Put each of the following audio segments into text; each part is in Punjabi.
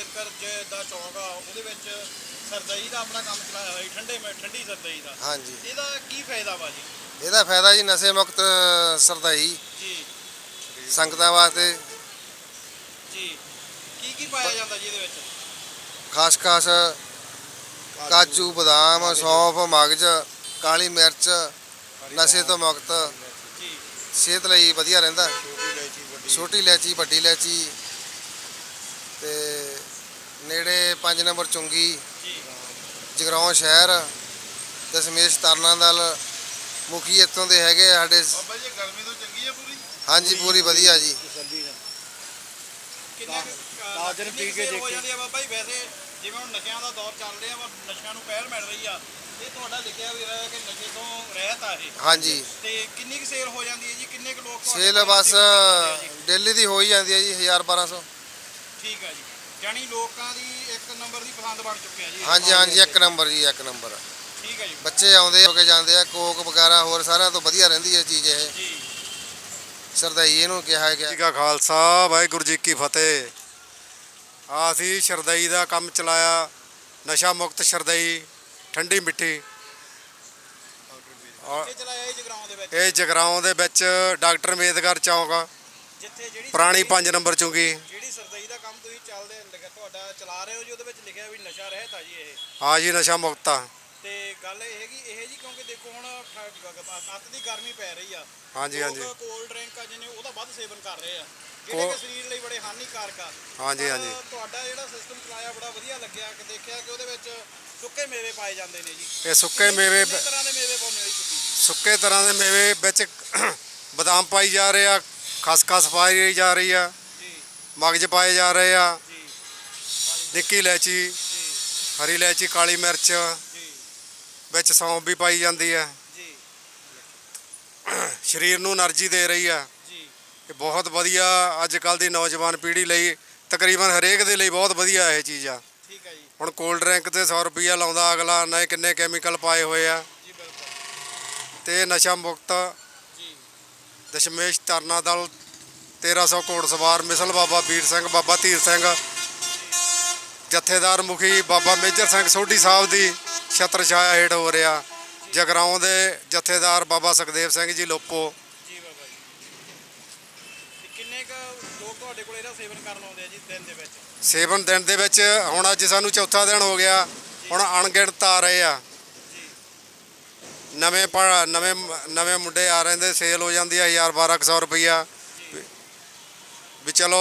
ਅੰਬੇਦਕਰ ਜ- ਦਾ ਚੌਕ ਆ ਉਹਦੇ ਵਿੱਚ ਸਰਦਈ ਦਾ ਆਪਣਾ ਕੰਮ ਚਲਾਇਆ ਹੋਇਆ ਜੀ, ਠੰਡੇ ਮੈਂ ਠੰਡੀ ਸਰਦਈ ਦਾ। ਹਾਂਜੀ। ਇਹਦਾ ਕੀ ਫਾਇਦਾ ਵਾ ਜੀ? ਇਹਦਾ ਫਾਇਦਾ ਜੀ ਨਸ਼ੇ ਮੁਕਤ ਸਰਦਾਈ। ਜੀ। ਸੰਗਤਾਂ ਵਾਸਤੇ। ਜੀ। ਕੀ ਕੀ ਪਾਇਆ ਜਾਂਦਾ ਜੀ ਇਹਦੇ ਵਿੱਚ? ਖਾਸ ਖਾਸ ਕਾਜੂ ਬਦਾਮ ਸੌਂਫ ਮਗਜ ਕਾਲੀ ਮਿਰਚ ਨਸ਼ੇ ਤੋਂ ਮੁਕਤ। ਜੀ। ਸਿਹਤ ਲਈ ਵਧੀਆ ਰਹਿੰਦਾ। ਛੋਟੀ ਇਲਾਇਚੀ ਵੱਡੀ। ਇਲਾਇਚੀ ਤੇ ਨੇੜੇ 5 ਨੰਬਰ ਚੁੰਗੀ ਜੀ ਜਗਰਾਉਂ ਸ਼ਹਿਰ ਦਸ਼ਮੇਸ਼ ਤਰਨਾ ਦਲ ਮੁਖੀ ਇੱਥੋਂ ਦੇ ਹੈਗੇ ਆ ਸਾਡੇ ਬਾਬਾ ਜੀ ਗਰਮੀ ਤੋਂ ਚੰਗੀ ਆ ਪੂਰੀ? ਹਾਂਜੀ ਪੂਰੀ ਵਧੀਆ ਜੀ। ਕਿੰਨੇ ਕਿੰਨੀ ਪੀ ਕੁ ਹੋ ਦੇਖੇ। ਜਾਂਦੀ ਆ ਬਾਬਾ ਜੀ? ਵੈਸੇ ਜਿਵੇਂ ਹੁਣ ਨਸ਼ਿਆਂ ਦਾ ਦੌਰ ਚੱਲ ਰਿਹਾ ਵਾ ਨਸ਼ਿਆਂ ਨੂੰ ਪਹਿਲ ਮਿਲ ਰਹੀ ਆ। ਇਹ ਤੁਹਾਡਾ ਲਿਖਿਆ ਵੀ ਹੋਇਆ ਕਿ ਨਸ਼ੇ ਤੋਂ ਰਹਿਤ ਆ ਇਹ। ਹਾਂਜੀ। ਤੇ ਕਿੰਨੀ ਕੁ ਸੇਲ ਹੋ ਜਾਂਦੀ ਹੈ ਜੀ? ਕਿੰਨੇ ਕੁ ਲੋਕ ਤੁਹਾਡੇ ਸੇਲ ਕੋਲ ਬਸ? ਡੇਲੀ ਦੀ ਹੋ ਹੀ ਜਾਂਦੀ ਹੈ ਜੀ 1000 1200 ਠੀਕ ਆ ਜੀ। ਜਾਣੀ ਲੋਕਾਂ ਦੀ ਇੱਕ ਨੰਬਰ ਦੀ ਪਸੰਦ ਬਣ ਚੁੱਕਿਆ ਜੀ। ਹਾਂਜੀ ਹਾਂਜੀ ਇੱਕ ਨੰਬਰ ਜੀ ਇੱਕ ਨੰਬਰ। ਠੀਕ ਆ ਜੀ। ਬੱਚੇ ਆਉਂਦੇ ਹੋ ਕੇ ਜਾਂਦੇ ਆ ਕੋਕ ਵਗੈਰਾ ਹੋਰ ਸਾਰਿਆਂ ਤੋਂ ਵਧੀਆ ਰਹਿੰਦੀ ਹੈ ਚੀਜ਼ ਇਹ। ਜੀ। ਸਰਦਾਈ ਇਹਨੂੰ ਕਿਹਾ ਗਿਆ। ਜੀ ਕਾ ਖਾਲਸਾ ਵਾਹਿਗੁਰੂ ਜੀ ਕੀ ਫਤਿਹ। ਆ ਅਸੀਂ ਸ਼ਰਦਈ ਦਾ ਕੰਮ ਚਲਾਇਆ ਨਸ਼ਾ ਮੁਕਤ ਸ਼ਰਦਈ ਠੰਡੀ ਮਿੱਠੀ। ਇਹ ਚਲਾਇਆ ਇਹ ਜਗਰਾਉਂ ਦੇ ਵਿੱਚ। ਇਹ ਜਗਰਾਉਂ ਦੇ ਵਿੱਚ ਡਾਕਟਰ ਮੇਦਗਰ ਚੌਂਕ। ਜਿੱਥੇ ਜਿਹੜੀ ਪੁਰਾਣੀ ਸਰਦਈ- 5 ਨੰਬਰ ਚੁੰਗੀ। ਜਿਹੜੀ ਸਰਦਈ ਦਾ ਕੰਮ ਤੁਸੀਂ ਚੱਲਦੇ ਤੁਹਾਡਾ ਚਲਾ ਰਹੇ ਹੋ ਜੀ ਉਹਦੇ ਵਿੱਚ ਲਿਖਿਆ ਵੀ ਨਸ਼ਾ ਰਹਿਤ ਆ ਜੀ ਇਹ। ਹਾਂ ਜੀ ਨਸ਼ਾ ਮੁਕਤ ਆ। ਤੇ ਗੱਲ ਇਹ ਹੈਗੀ ਇਹ ਜੀ ਕਿਉਂਕਿ ਦੇਖੋ ਹੁਣ ਅੱਤ ਦੀ ਗਰਮੀ ਪੈ ਰਹੀ ਆ। ਹਾਂਜੀ ਹਾਂਜੀ। ਕੋਲਡ ਡਰਿੰਕ ਆ ਜਿਹਨੇ ਉਹਦਾ ਵੱਧ ਸੇਵਨ ਕਰ ਰਹੇ ਆ। ਜਿਹੜੇ ਕੋ- ਸਰੀਰ ਲਈ ਬੜੇ ਹਾਨੀਕਾਰਕ ਆ। ਹਾਂਜੀ ਹਾਂਜੀ। ਤੁਹਾਡਾ ਜਿਹੜਾ ਸਿਸਟਮ ਚਲਾਇਆ ਬੜਾ ਵਧੀਆ ਲੱਗਿਆ ਕਿ ਦੇਖਿਆ ਕਿ ਉਹਦੇ ਵਿੱਚ ਸੁੱਕੇ ਮੇਵੇ ਪਾਏ ਜਾਂਦੇ ਨੇ ਜੀ। ਇਹ ਸੁੱਕੇ ਮੇਵੇ ਤਰ੍ਹਾਂ ਦੇ ਮੇਵੇ ਪਾਉਂਦੇ ਹੋ ਜੀ ਸੁੱਕੇ ਤਰ੍ਹਾਂ ਦੇ ਮੇਵੇ ਵਿੱਚ ਬਦਾਮ ਪਾਈ ਜਾ ਰਹੇ ਆ ਖਸਖਸ ਪਾਈ ਜਾ ਰਹੀ ਆ। ਮਗਜ ਪਾਏ ਜਾ ਰਹੇ ਆ। ਨਿੱਕੀ ਇਲਾਇਚੀ ਹਰੀ ਇਲਾਇਚੀ ਕਾਲੀ ਮਿਰਚ ਵਿੱਚ ਸੌਂਫ ਵੀ ਪਾਈ ਜਾਂਦੀ ਆ। ਸਰੀਰ ਨੂੰ એનર્ਜੀ ਦੇ ਰਹੀ ਆ। ਇਹ ਬਹੁਤ ਵਧੀਆ ਅੱਜ ਕੱਲ ਦੀ ਨੌਜਵਾਨ ਪੀੜ੍ਹੀ ਲਈ ਤਕਰੀਬਨ ਹਰੇਕ ਦੇ ਲਈ ਬਹੁਤ ਵਧੀਆ ਇਹ ਚੀਜ਼ ਆ। ਹੁਣ ਕੋਲਡ ਡਰਿੰਕ ਤੇ 100 ਰੁਪਿਆ ਲਾਉਂਦਾ ਅਗਲਾ ਨਾ ਕਿੰਨੇ ਕੈਮੀਕਲ ਪਾਏ ਹੋਏ ਆ। ਤੇ ਨਸ਼ਾ ਮੁਕਤ ਦਸ਼ਮੇਸ਼ ਤਰਨਾ ਦਲ 1300 ਘੋੜ ਸਵਾਰ ਮਿਸਲ ਬਾਬਾ ਵੀਰ ਸਿੰਘ ਬਾਬਾ ਧੀਰ ਸਿੰਘ ਜਥੇਦਾਰ ਮੁਖੀ ਬਾਬਾ ਮੇਜਰ ਸਿੰਘ ਸੋਢੀ ਸਾਹਿਬ ਦੀ ਛਤਰ ਛਾਇਆ ਹੇਠ ਹੋ ਰਿਹਾ। ਜਗਰਾਉਂ ਦੇ ਜਥੇਦਾਰ ਬਾਬਾ ਸੁਖਦੇਵ ਸਿੰਘ ਜੀ ਲੋਪੋ ਜੀ ਬਾਬਾ ਜੀ। ਕਿੰਨੇ ਕ ਲੋਕ ਤੁਹਾਡੇ ਕੋਲ ਇਹਦਾ ਸੇਵਨ ਕਰਨ ਆਉਂਦੇ ਆ ਜੀ ਦਿਨ ਦੇ ਵਿੱਚ? ਸੇਵਨ ਦਿਨ ਦੇ ਵਿੱਚ ਹੁਣ ਅੱਜ ਸਾਨੂੰ ਚੌਥਾ ਦਿਨ ਹੋ ਗਿਆ। ਹੁਣ ਅਣਗਿਣਤ ਆ ਰਹੇ ਆ। ਨਵੇਂ ਪ- ਨਵੇਂ ਨਵੇਂ ਮੁੰਡੇ ਆ ਰਹੇ ਨੇ ਸੇਲ ਹੋ ਜਾਂਦੀ ਆ 1000 1200 ਰੁਪਈਆ। ਵੀ ਚਲੋ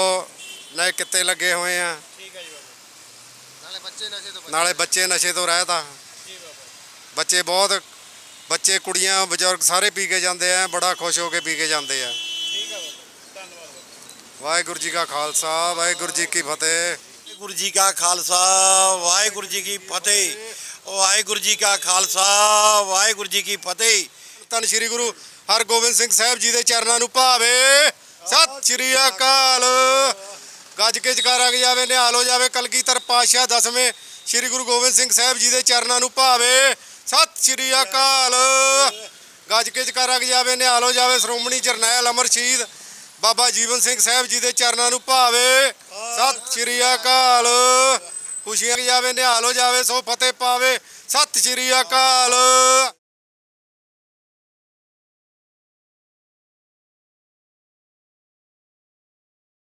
ਨਾ ਕਿੱਤੇ ਲੱਗੇ ਹੋਏ ਆ। ਠੀਕ ਹੈ ਜੀ ਬਾਬਾ ਨਾਲੇ ਬੱਚੇ ਨਸ਼ੇ ਤੋਂ ਨਾਲੇ ਬੱਚੇ ਨਸ਼ੇ ਤੋਂ ਰਹਿਤ ਆ। ਜੀ ਬਾਬਾ ਬੱਚੇ ਬਹੁਤ ਬੱਚੇ ਕੁੜੀਆਂ ਬਜ਼ੁਰਗ ਸਾਰੇ ਪੀ ਕੇ ਜਾਂਦੇ ਆ ਬੜਾ ਖੁਸ਼ ਹੋ ਕੇ ਪੀ ਕੇ ਜਾਂਦੇ ਆ। ਠੀਕ ਹੈ ਬਾਬਾ ਧੰਨਵਾਦ ਬਾਬਾ ਵਾਹਿਗੁਰੂ ਜੀ ਕਾ ਖਾਲਸਾ ਵਾਹਿਗੁਰੂ ਜੀ ਕੀ ਫਤਿਹ। ਵਾਹਿਗੁਰੂ ਜੀ ਕਾ ਖਾਲਸਾ ਵਾਹਿਗੁਰੂ ਜੀ ਕੀ ਫਤਿਹ। ਵਾਹਿਗੁਰੂ ਜੀ ਕਾ ਖਾਲਸਾ, ਵਾਹਿਗੁਰੂ ਜੀ ਕੀ ਫਤਿਹ। ਧੰਨ ਸ਼੍ਰੀ ਗੁਰੂ ਹਰਗੋਬਿੰਦ ਸਿੰਘ ਸਾਹਿਬ ਜੀ ਦੇ ਚਰਨਾਂ ਨੂੰ ਭਾਵੇ। ਸਤਿ ਸ਼੍ਰੀ ਅਕਾਲ। ਗੱਜ ਕੇ ਜਕਾਰਾ ਕੇ ਜਾਵੇ, ਨਿਹਾਲ ਹੋ ਜਾਵੇ, ਕਲਗੀਧਰ ਪਾਤਸ਼ਾਹ ਦਸਵੇਂ ਸ਼੍ਰੀ ਗੁਰੂ ਗੋਬਿੰਦ ਸਿੰਘ ਸਾਹਿਬ ਜੀ ਦੇ ਚਰਨਾਂ ਨੂੰ ਭਾਵੇ। ਸਤਿ ਸ਼੍ਰੀ ਅਕਾਲ। ਗੱਜ ਕੇ ਜਕਾਰਾ ਕੇ ਜਾਵੇ, ਨਿਹਾਲ ਹੋ ਜਾਵੇ, ਸ਼੍ਰੋਮਣੀ ਜਰਨੈਲ ਅਮਰ ਸ਼ਹੀਦ ਬਾਬਾ ਜੀਵਨ ਸਿੰਘ ਸਾਹਿਬ ਜੀ ਦੇ ਚਰਨਾਂ ਨੂੰ ਭਾਵੇ। ਸਤਿ ਸ਼੍ਰੀ ਅਕਾਲ। ਖੁਸ਼ੀਆਂ ਕੇ ਜਾਵੇ ਨਿਹਾਲ ਹੋ ਜਾਵੇ ਸੋ ਫਤਿਹ ਪਾਵੇ। ਸਤਿ ਸ਼੍ਰੀ ਅਕਾਲ।